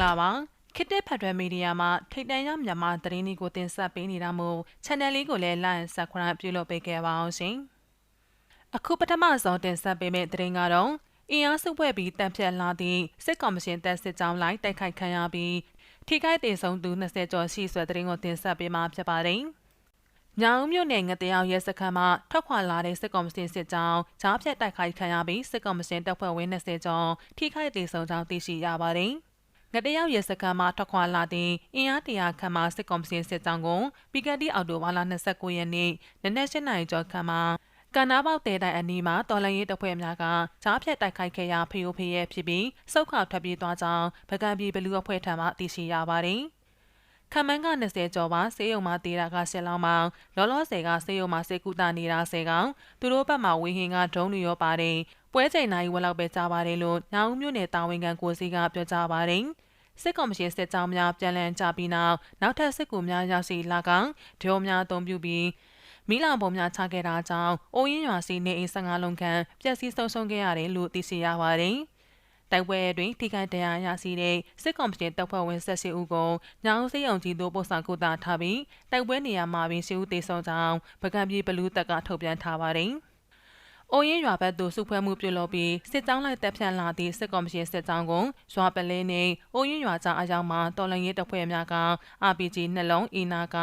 ္ဂလာပါခေတ်တဲ့ဖတ်တွဲမီဒီယာမှာထိတ်တန့်ရမြန်မာသတင်းတွေကိုတင်ဆက်ပေးနေတာမို့ channel လေးကိုလည်း like and subscribe ပြုလုပ်ပေးခဲ့ပါအောင်ရှင်အခုပထမဆုံးတင်ဆက်ပေးမယ့်သတင်းကတော့အင်အားစုဖွဲ့ပြီးတံဖြတ်လာသည့်စစ်ကော်မရှင်တပ်စစ်ကြောင်းလိုက်တိုက်ခိုက်ခံရပြီးထိခိုက်ဒေဆုံးသူ20ကျော်ရှိဆွဲသတင်းကိုတင်ဆက်ပေးမှာဖြစ်ပါတယ်။ညောင်မြို့နယ်ငတရောင်ရဲစခန်းမှာထွက်ခွာလာတဲ့စစ်ကော်မရှင်စစ်ကြောင်းဂျားဖြတ်တိုက်ခိုက်ခံရပြီးစစ်ကော်မရှင်တပ်ဖွဲ့ဝင်20ကျော်ထိခိုက်ဒေဆုံးကြောင်းသိရှိရပါတယ်။ ငတရောက်ရဲစခန်းမှာထွက်ခွာလာတဲ့အင်အားတရာခန့်မှစစ်ကော်မရှင်စစ်ကြောင်းကိုပီကတိအော်တိုဘာလ29ရက်နေ့နနက်၈နာရီကျော်ခန့်မှာကန္နာပေါက်တဲတိုင်အနီးမှာတော်လန်ရေးတပ်ဖွဲ့များကဂျားဖြတ်တိုက်ခိုက်ခဲ့ရာဖေယိုဖေရဲဖြစ်ပြီးစုတ်ခါထွက်ပြေးသွားကြောင်းဗကံပြည်ဘလူးအဖွဲ့ထံမှသိရှိရပါတယ်။ ခမန်းက20ကျော်ပါစေယုံမှာတေးတာက10လောင်းမောင်လောလောဆယ်ကစေယုံမှာစေကူတာနေတာ10ကောင်သူတို့ဘက်မှာဝင်းဟင်ကဒုံးတွေရောပါတယ်ပွဲချိန်နိုင်ဝက်လောက်ပဲကြားပါတယ်လို့ညောင်မြို့နယ်တာဝန်ခံကိုစီကပြောကြားပါတယ်စစ်ကော်မရှင်စစ်ကြောင်းများပြန်လည်ကြပြီးနောက်နောက်ထပ်စစ်ကူများရောက်ရှိလာကဒရုန်းများအုံပြုပြီးမီးလောင်ပုံများချခဲ့တာကြောင့်အိုးရင်ရွာစီနေအိမ်15လုံးခန့်ပျက်စီးဆုံးရှုံးခဲ့ရတယ်လို့သိရှိရပါတယ်။ တိုက်ပွဲတွင်ထိခိုက်ဒဏ်ရာရရှိတဲ့စစ်ကောင်စီတပ်ဖွဲ့ဝင်18ဦးကိုညောင်စေးရုံကြီးတို့ပို့ဆောင်ကုသထားပြီးတိုက်ပွဲနေရာမှာပင်ရှိဦးသေဆုံးကြောင်းဗကံပြည်ဘလူးတပ်ကထုတ်ပြန်ထားပါတယ်။အိုရင်ရွာဘက်သို့စုဖွဲ့မှုပြုလုပ်ပြီးစစ်ကြောင်းလိုက်တပ်ဖြန့်လာသည့်စစ်ကော်မရှင်စစ်ကြောင်းကိုရွာပလဲနှင့်အိုရင်ရွာကြားအရောက်မှာတော်လန်ရေးတပ်ဖွဲ့များက RPG နှလုံးအီနာက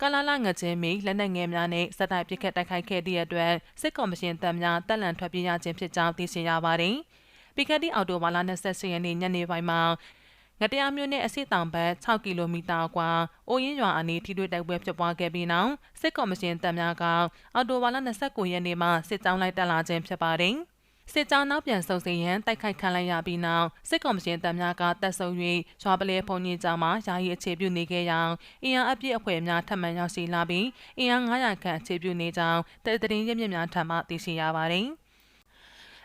ကလာလာငချင်းမီလက်နက်ငယ်များနဲ့စက်တိုက်ပစ်ခတ်တိုက်ခိုက်ခဲ့သည့်အတွက်စစ်ကော်မရှင်တပ်များတပ်လန်ထွက်ပြေးရခြင်းဖြစ်ကြောင်းသိရှိရပါတယ်။ ပီကတိအော်တိုဘာလ28ရက်နေ့ညနေပိုင်းမှာငတရားမြို့နယ်အစစ်တောင်ဘက်6ကီလိုမီတာကွာအိုရင်းရွာအနီးထိတွေ့တိုက်ပွဲဖြစ်ပွားခဲ့ပြီးနောက်စစ်ကော်မရှင်တပ်များကအော်တိုဘာလ29ရက်နေ့မှာစစ်ကြောင်းလိုက်တက်လာခြင်းဖြစ်ပါတယ်။စစ်ကြောင်းနောက်ပြန်ဆုတ်စေရန်တိုက်ခိုက်ခံလိုက်ရပြီးနောက်စစ်ကော်မရှင်တပ်များကတပ်ဆုပ်၍ရွာပလဲဖုန်ကြီးကျောင်းမှာယာယီအခြေပြုနေခဲ့ရာအင်အားအပြည့်အဖွဲ့များထပ်မံရောက်ရှိလာပြီးအင်အား900ခန့်အခြေပြုနေကြောင်းတပ်တရင်ရမြင့်များထံမှသိရှိရပါတယ်။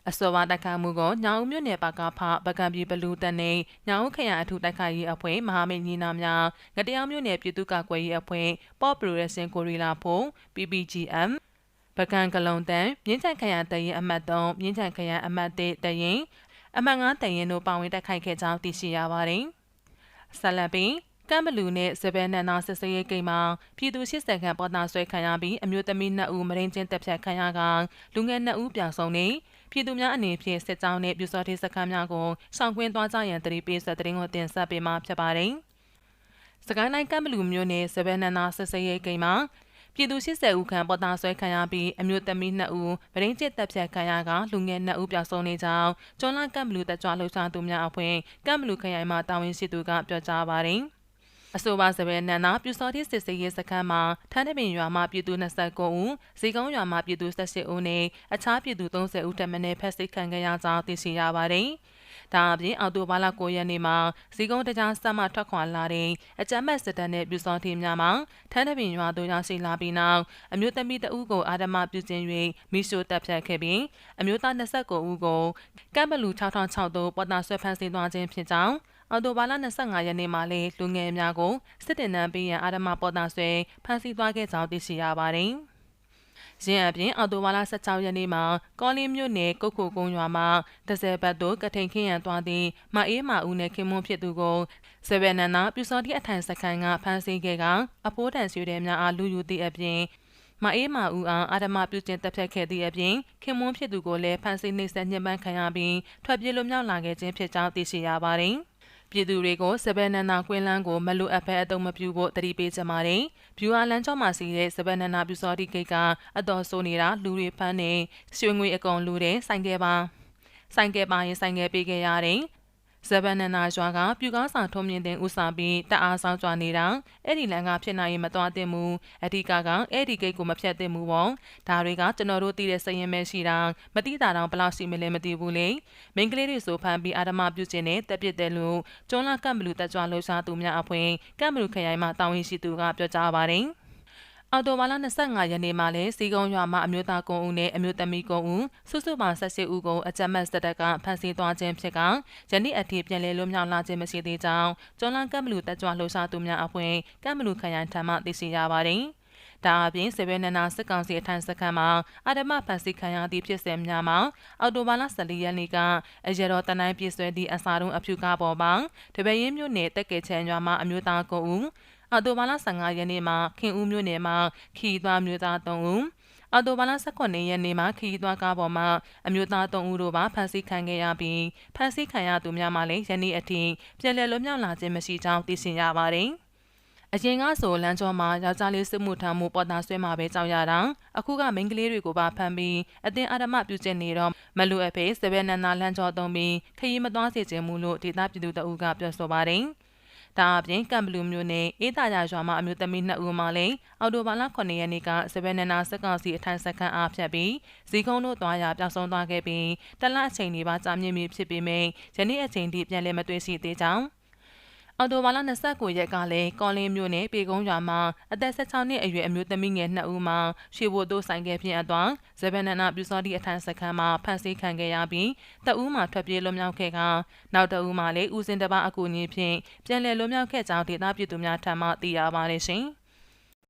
အစောပါတိုက်ခိုက်မှုကိုညောင်မြို့နယ်ပါကဖပကံပြည်ဘလူးတန်နေညောင်ခရိုင်အထူးတိုက်ခိုက်ရေးအဖွဲ့မဟာမိတ်ညီနာများငတရားမြို့နယ်ပြည်သူ့ကာကွယ်ရေးအဖွဲ့ပေါ့ပရိုရက်စင်ကိုရီလာဖို့ PPGM ပကံကလုံတန်မြင်းချန်ခရိုင်တရင်အမှတ်3မြင်းချန်ခရိုင်အမှတ်1တရင်အမှတ်9တရင်တို့ပါဝင်တက်ခိုက်ခဲ့ကြောင်းသိရှိရပါတယ်။ဆက်လက်ပြီး ကမ်ဘလူနဲ့စပယ်နန်နာဆစရေးကိန်းမှာပြည်သူ80ခန့်ပေါ်တာဆွဲခံရပြီးအမျိုးသမီး2ဦးမရင်းချင်းတက်ဖြတ်ခံရကလူငယ်2ဦးပြောင်ဆုံးနေပြည်သူများအနေဖြင့်စစ်ကြောင်းနဲ့ပြူစောတိစခန်းများကိုဆောင်ကွင်းသွားကြရန်တတိပေးဆက်တဲ့ရင်ကိုတင်ဆက်ပေးမှာဖြစ်ပါတယ်။စကိုင်းတိုင်းကမ်ဘလူမြို့နယ်စပယ်နန်နာဆစရေးကိန်းမှာပြည်သူ80ဦးခန့်ပေါ်တာဆွဲခံရပြီးအမျိုးသမီး2ဦးဗရင်းကျစ်တပ်ဖြတ်ခံရကလူငယ်2ဦးပျောက်ဆုံးနေကြောင်းကျွန်းလကမ်ဘလူတက်ကြွလှုပ်ရှားသူများအဖွဲ့ကမ်ဘလူခရိုင်မှတာဝန်ရှိသူကပြောကြားပါတယ်။ အဆိုပါစပယ်နန္နာပြူစောတိစစ်စေးရေးစခန်းမှာထန်းတပင်ရွာမှပြည်သူ29ဦး၊ဇီကုန်းရွာမှပြည်သူ18ဦးနဲ့အခြားပြည်သူ30ဦးတက်မင်းဖက်စိတ်ခံခဲ့ရကြောင်းသိရှိရပါတယ်။ဒါအပြင်အော်တိုဘာလ9ရက်နေ့မှာဇီကုန်းတကြားဆက်မှထွက်ခွာလာတဲ့အကြမ်းဖက်စစ်တပ်နဲ့ပြူစောထင်းများမှာထန်းတပင်ရွာသို့ရောက်ရှိလာပြီးနောက်အမျိုးသမီးတဦးကိုအာဓမပြုကျင်း၍မိရှို့တပ်ဖြတ်ခဲ့ပြီးအမျိုးသား29ဦးကိုကမ်ဘလူ6006သို့ပေါ်တာဆွဲဖမ်းဆီးသွားခြင်းဖြစ်ကြောင်း အော်တိုဘာလ25ရက်နေ့မှာလေလူငယ်များကိုစစ်တင်နှံပေးရန်အာဓမပေါ်တာဆွဲဖမ်းဆီးသွားခဲ့ကြောင်းသိရှိရပါတယ်။။ရင်းအပြင်အော်တိုဘာလ16ရက်နေ့မှာကောလင်းမြို့နယ်ကုတ်ခုကုန်းရွာမှာတစဲဘတ်တို့ကထိန်ခင်းရန်သွားသည့်မအေးမာဦးနဲ့ခင်မွန်းဖြစ်သူကိုဆေဗန်နန်နာပြူစောတိအထိုင်စခန်းကဖမ်းဆီးခဲ့ကအဖိုးတန်ဆွေတဲ့များအားလူယူသည့်အပြင်မအေးမာဦးအောင်အာဓမပြုကျင်းတပ်ဖြတ်ခဲ့သည့်အပြင်ခင်မွန်းဖြစ်သူကိုလည်းဖမ်းဆီးနှိပ်စက်ညှဉ်းပန်းခံရပြီးထွက်ပြေးလွတ်မြောက်လာခဲ့ခြင်းဖြစ်ကြောင်းသိရှိရပါတယ်။ ပြည်သူတွေကိုစပယ်နန္နာကွင်းလန်းကိုမလိုအပ်ဘဲအတုံးမပြူဖို့တတိပေးကြပါတယ်။ဗျူဟာလန်းချောမှာစီတဲ့စပယ်နန္နာပြူစောတိဂိတ်ကအတော်ဆိုးနေတာလူတွေဖမ်းနေရွှေငွေအကုန်လူတဲ့ဆိုင်ကဲပါဆိုင်ကဲပါရင်ဆိုင်ကဲပေးခဲ့ရတယ်။ ဇဗန်နနာရွာကပြူကားဆောင်ထုံးမြင့်တင်ဦးဆောင်ပြီးတအားဆောင်ကြွနေတာအဲ့ဒီလမ်းကဖြစ်နိုင်ရင်မသွားသင့်ဘူးအဓိကကအဲ့ဒီဂိတ်ကိုမဖြတ်သင့်ဘူးပေါ့ဒါတွေကကျွန်တော်တို့သိတဲ့စရင်မဲရှိတာမတိတာတော့ဘလောက်ရှိမလဲမသိဘူးလေမိန်းကလေးတွေဆိုဖမ်းပြီးအာဓမပြုကျင်တဲ့တက်ပစ်တယ်လို့ကျွန်းလာကမ်ဘလူတက်ကြွလှုပ်ရှားသူများအဖွဲ့ကမ်ဘလူခရိုင်မှတာဝန်ရှိသူကပြောကြားပါတယ် အော်တိုဘာလ25ရက်နေ့မှာလည်းစီကုံရွာမှာအမျိုးသား9ဦးနဲ့အမျိုးသမီး9ဦးစုစုပေါင်း18ဦးကိုအကြမ်းဖက်စစ်တပ်ကဖမ်းဆီးသွားခြင်းဖြစ်ကယနေ့အထိပြန်လည်လွတ်မြောက်လာခြင်းမရှိသေးကြောင်းကျွန်းလန်းကမ်ဘလူတက်ကြွလှုပ်ရှားသူများအဖွဲ့ကမ်ဘလူခရိုင်ထံမှသိရှိရပါတယ်။ဒါအပြင်စေဘဲနနာစစ်ကောင်စီအထံစခန်းမှာအာဓမဖန်ဆီးခံရသည့်ဖြစ်စဉ်များမှာအော်တိုဘာလ14ရက်နေ့ကအရတော်တနိုင်းပြည့်ဆွဲသည့်အစာတုံးအဖြူကားပေါ်မှာတပည့်ရင်းမြို့နယ်တက်ကဲချန်ရွာမှာအမျိုးသား9ဦး အော်တိုဘာလ15ရက်နေ့မှာခင်ဦးမြို့နယ်မှာခီသွားမျိုးသား3ဦးအော်တိုဘာလ18ရက်နေ့မှာခီးသွားကားပေါ်မှာအမျိုးသား3ဦးတို့ပါဖမ်းဆီးခံခဲ့ရပြီးဖမ်းဆီးခံရသူများမှလည်းယနေ့အထိပြည်လည်လွတ်မြောက်လာခြင်းမရှိကြောင်းသိရှိရပါတယ်။အရင်ကဆိုလမ်းကျောမှာယောက်ျားလေးစစ်မှုထမ်းမှုပေါ်တာဆွဲမှာပဲကြောက်ရတာအခုကမိန်းကလေးတွေကိုပါဖမ်းပြီးအတင်းအဓမ္မပြုကျင့်နေတော့မလူအဖေစပယ်နန္နာလမ်းကျောသုံးပြီးခရီးမသွားစေခြင်းမူလို့ဒေသပြည်သူတအုပ်ကပြောဆိုပါတယ်။ ဒါအပြင်ကံဘလူမျိုးနဲ့အေးသာရရွာမှာအမျိုးသမီး2ဦးမှလည်းအော်တိုဘာလ9ရက်နေ့ကစပယ်နနာစက်ကောင်စီအထိုင်စခန်းအားဖြတ်ပြီးဇီကုန်းတို့သွားရပြောင်းဆုံးသွားခဲ့ပြီးတလအချိန်တွေပါကြာမြင့်ပြီဖြစ်ပေမယ့်ယနေ့အချိန်ထိပြန်လည်မတွေ့ရှိသေးကြောင်း အော်တိုဘာလ29ရက်ကလည်းကော်လင်းမြို့နယ်ပေကုန်းရွာမှာအသက်16နှစ်အရွယ်အမျိုးသမီးငယ်2ဦးမှာရွှေဘိုတို့ဆိုင်ကယ်ဖြင့်အသွင်ဇဗန်နနာပြူစောတိအထံစခန်းမှာဖမ်းဆီးခံခဲ့ရပြီးတအူးမှာထွက်ပြေးလွတ်မြောက်ခဲ့ကနောက်တအူးမှာလည်းဦးစင်တပအကူအညီဖြင့်ပြန်လည်လွတ်မြောက်ခဲ့ကြောင်းဒေသပြည်သူများထံမှသိရပါတယ်ရှင်။